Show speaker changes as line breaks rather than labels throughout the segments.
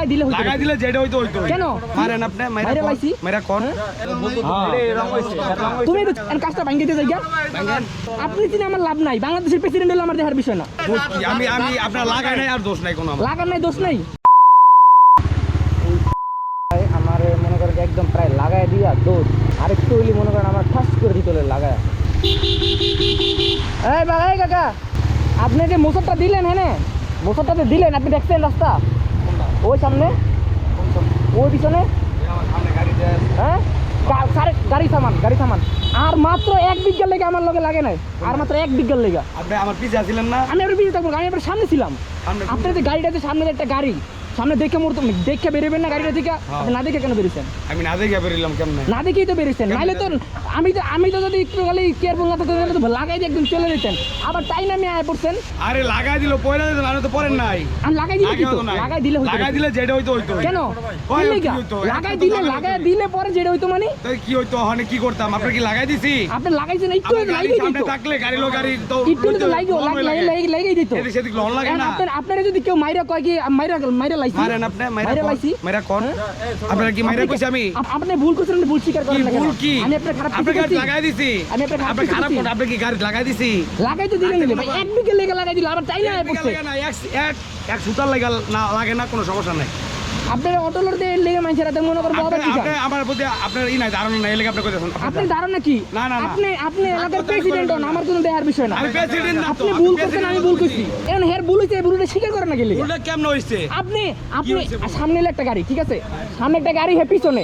লাগাই দিলে হইতো
লাগাই দিলে যেটা হইতো হইতো
কেন?
মারেন আপনি
মাইরা
মাইরা
লাইছি?
কোন মাইরা কোন
তুমি তো এর কাজটা ভাঙ্গি দিতে যাই আপনি চিনে আমার লাভ নাই বাংলাদেশের প্রেসিডেন্ট হলো আমার দেহার বিষয় না
দোষ কি? আমি আমি আপনার লাগাই নাই আর দোষ নাই কোনো আমার
লাগার নাই দোষ নাই আমার মনে করেন যে একদম প্রায় লাগায় দিয়া দোষ আরেকটু হইলে মনে করেন আমার ঠাস করে দিতে হলে লাগায় এই বাবা এই কাকা আপনি যে মোটরটা দিলেন হ্যাঁ মোটরটা যে দিলেন আপনি দেখছেন রাস্তা ওই সামনে? ওই পিছনে? হ্যাঁ? গাড়ি সামান গাড়ি সামান আর মাত্র এক বিজ্ঞান লেগে আমার লগে লাগে নাই। আর মাত্র এক বিজ্ঞান লেগে।
আপনি আমার পিছে আছিলেন না?
আমি আপনার পিছিয়ে থাকব আমি আপনার সামনে ছিলাম। আপনার যে গাড়িটা যে সামনে একটা গাড়ি। সামনে দেখে মোড় দেখে বেরোবেন না গাড়িটা থেকে? আপনি না দেখে কেন বেরিয়েছেন?
আমি না দেখে বেরিলাম কেমনে?
না দেখেই তো বেরিয়েছেন। নাহলে তো আমি তো আমি তো যদি একটু খালি কেয়ারফুল না থাকতে তাহলে তো লাগাই দিয়ে একদম চলে যেতেন। আবার টাইম আমি আয় পড়ছেন?
আরে লাগাই দিল পয়লা দিল আমি তো পরেন নাই।
আমি লাগাই দিলে কি তো? লাগাই দিলে হইতো
লাগাই দিলে যেটা হইতো হইতো।
কেন? লাগাই দিলে
লাগাই
দিলে পরে যেটা হইতো মানে?
তাই কি হইতো? ওখানে কি করতাম? আপনার কি লাগাই দিছি?
আপনি লাগাইছেন একটু লাগাই দিত।
থাকলে গাড়ি লো গাড়ি তো
একটু তো লাগিও লাগাই লাগাই লাগাই দিত।
এদিক সেদিক লন লাগে না।
আপনার আপনারা যদি কেউ মাইরা কয় কি মাইরা মাইরা লাইছি?
মারেন আপনি মাইরা
মাইরা লাইছি?
মাইরা কোন। আপনারা কি মাইরা কইছি আমি?
আপনি ভুল করছেন ভুল স্বীকার করেন না
ভুল কি?
আমি আপনার খারাপ
আপনি গাড়ি লাগাই দিছি।
আমি আপনার
আপনি খারাপ কোন আপনি কি গাড়ি লাগাই দিছি।
লাগাই তো দিলেন ভাই এক বিকেল লেগে লাগাই দিল? আবার টাইম আয় পড়ছে।
না এক এক এক সুতার লাগা লাগে না কোনো সমস্যা নাই।
আপনার অটোলোর দিয়ে লেগে মানুষের হাতে মনে করব আবার
আপনি আমার প্রতি আপনার ই নাই ধারণা নাই এলাকা আপনি কইতেছেন।
আপনার ধারণা কি?
না, না, না।
আপনি আপনি এলাকার প্রেসিডেন্ট হন আমার কোনো দেহার বিষয় না।
আমি প্রেসিডেন্ট না
আপনি ভুল করছেন আমি ভুল করছি। এখন হের ভুল হইছে ভুলটা স্বীকার করেন না গেলে।
ভুলটা কেমন হইছে?
আপনি আপনি সামনে একটা গাড়ি ঠিক আছে? সামনে একটা গাড়ি হে পিছনে।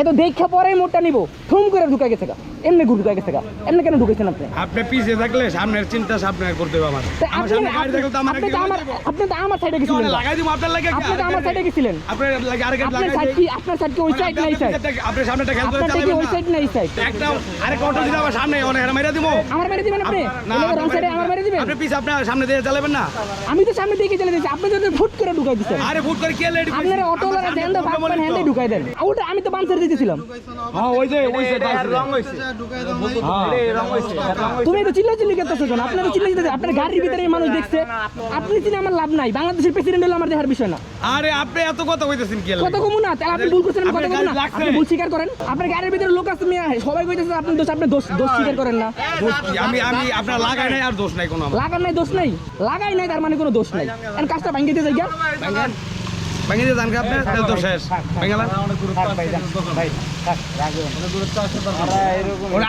এত দেখা পরে মোটটা নিব। থুম করে ঢুকা গেছে গা। এমনি ঘুর ঢুকা গেছে গা। এমনি কেন ঢুকেছেন আপনি?
আপনি পিছে থাকলে সামনের চিন্তা সামনে করতে হবে আমার। আমার সামনে গাড়ি থাকলে তো আমার
আপনি তো আমার আপনি তো আমার সাইডে গেছিলেন
লাগাই দিব আপনার লাগে
আপনি তো আমার সাইডে গেছিলেন।
আপনার লাগে আরেক
আপনার
লাগাই
সাইড
দিই
কি আপনার সাইড কি ওই সাইড না এই সাইড
আপনার সামনেটা খেয়াল করে
আপনার ওই সাইড
না
না সাইড
একটা আরেক অটো দিলে আমার সামনে অনেক হেরা মেরে দিব।
আমার মেরে দিবেন আপনি?
না
রং সাইডে আমার মেরে দিবেন?
আপনি পিছে আপনার সামনে দিয়ে চালাবেন না।
আমি তো সামনে দিকে চলে যাচ্ছি আপনি যদি ফুট করে ঢুকাই দিচ্ছেন
আরে ফুট করে কে লেডি
আপনারা অটো ওরা দেন তো ভাববেন হ্যান্ডে ঢুকাই দেন। ওটা আমি তো বাম সাইডে দিতেছিলাম।
হ্যাঁ ওই যে ওই যে রং হইছে
তুমি তো চিল্লা চিল্লি করতেছো কেন? আপনারা চিল্লা চিল্লি আপনার গাড়ির ভিতরে মানুষ দেখছে। আপনি চিনে আমার লাভ নাই। বাংলাদেশের প্রেসিডেন্ট হলো আমার দেহার বিষয় না।
আরে আপনি এত কথা কইতেছেন কি
কত কমু না তাহলে আপনি ভুল করছেন কথা কমু না। আপনি ভুল স্বীকার করেন। আপনার গাড়ির ভিতরে লোক আছে মিয়া সবাই কইতেছে আপনি দোষ আপনি দোষ দোষ স্বীকার করেন না।
আমি আমি আপনার লাগাই নাই আর দোষ নাই কোনো আমার।
লাগার নাই দোষ নাই। লাগাই নাই তার মানে কোনো দোষ নাই। কাজটা ভাঙ্গিতে যাই গা
ভাঙেন। ভাঙে দিয়ে আপনি? তাহলে তো শেষ।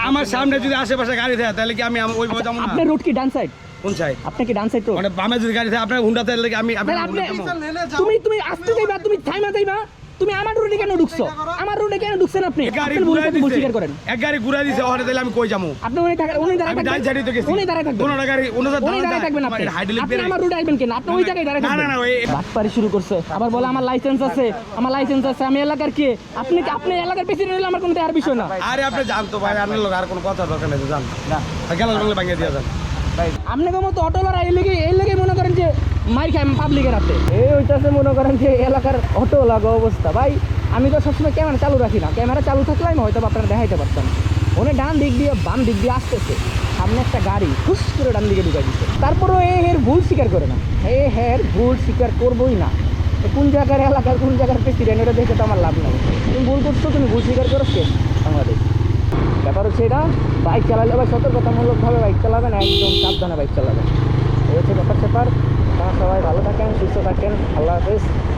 আমার সামনে যদি আশেপাশে গাড়ি থাকে তাহলে কি আমি আম- ওই যাব না?
আপনার রুট কি ডান সাইড
কোন সাইড
আপনি কি ডান সাইড রোড
মানে বামে যদি গাড়ি থাকে আপনার হুন্ডা তাহলে আমি
আপনি তুমি তুমি আসতে যাইবা তুমি থাইমা যাইবা। তুমি আমার রুটে কেন ঢুকছো আমার রুটে কেন ঢুকছেন আপনি
গাড়ি ঘুরাই দিছে
স্বীকার করেন
এক গাড়ি ঘুরাই দিছে ওখানে তাহলে আমি কই যাব
আপনি উনি উনি দাঁড়ায় থাকবেন
গেছি
উনি দাঁড়ায় থাকবেন
গাড়ি
দাঁড়ায় থাকবেন আপনি আপনি আমার রুটে আসবেন কেন আপনি ওই জায়গায় দাঁড়ায়
না, না, না, ওই-
বাটপারি শুরু করছে আবার বলে আমার লাইসেন্স আছে আমার লাইসেন্স আছে আমি এলাকার কে আপনি আপনি এলাকার প্রেসিডেন্ট হলে আমার কোনো বিষয় না
আরে আপনি জানতো ভাই আপনার লোক আর কোনো কথা দরকার নেই তো জান গেল বাংলা ভাঙিয়ে দিয়ে যান
আপনাকে মতো অটোলারা এই লেগে এই লেগে মনে করেন যে মার খায় পাবলিকের হাতে। এই ওইটাতে মনে করেন যে এলাকার অটো লাগা অবস্থা। ভাই আমি তো সবসময় ক্যামেরা চালু রাখি না। ক্যামেরা চালু থাকলে আমি হয়তো আপনারা দেখাইতে পারতাম। উনি ডান দিক দিয়ে বাম দিক দিয়ে আসতেছে। সামনে একটা গাড়ি হুস করে ডান দিকে ঢুকাই দিচ্ছে তারপরেও এ এর ভুল স্বীকার করে না। এ হের ভুল স্বীকার করবোই না। কোন জায়গার এলাকার কোন জায়গার প্রেসিডেন্ট এটা দেখে তো আমার লাভ নাই। তুমি ভুল করছ তুমি ভুল স্বীকার করো কে? বাংলাদেশ। ব্যাপার হচ্ছে এটা বাইক চালালে আবার সতর্কতামূলকভাবে বাইক চালাবেন, একদম সাবধানে বাইক চালাবেন। এই হচ্ছে ব্যাপার স্যাপার সবাই ভালো থাকেন, সুস্থ থাকেন। আল্লাহ হাফেজ।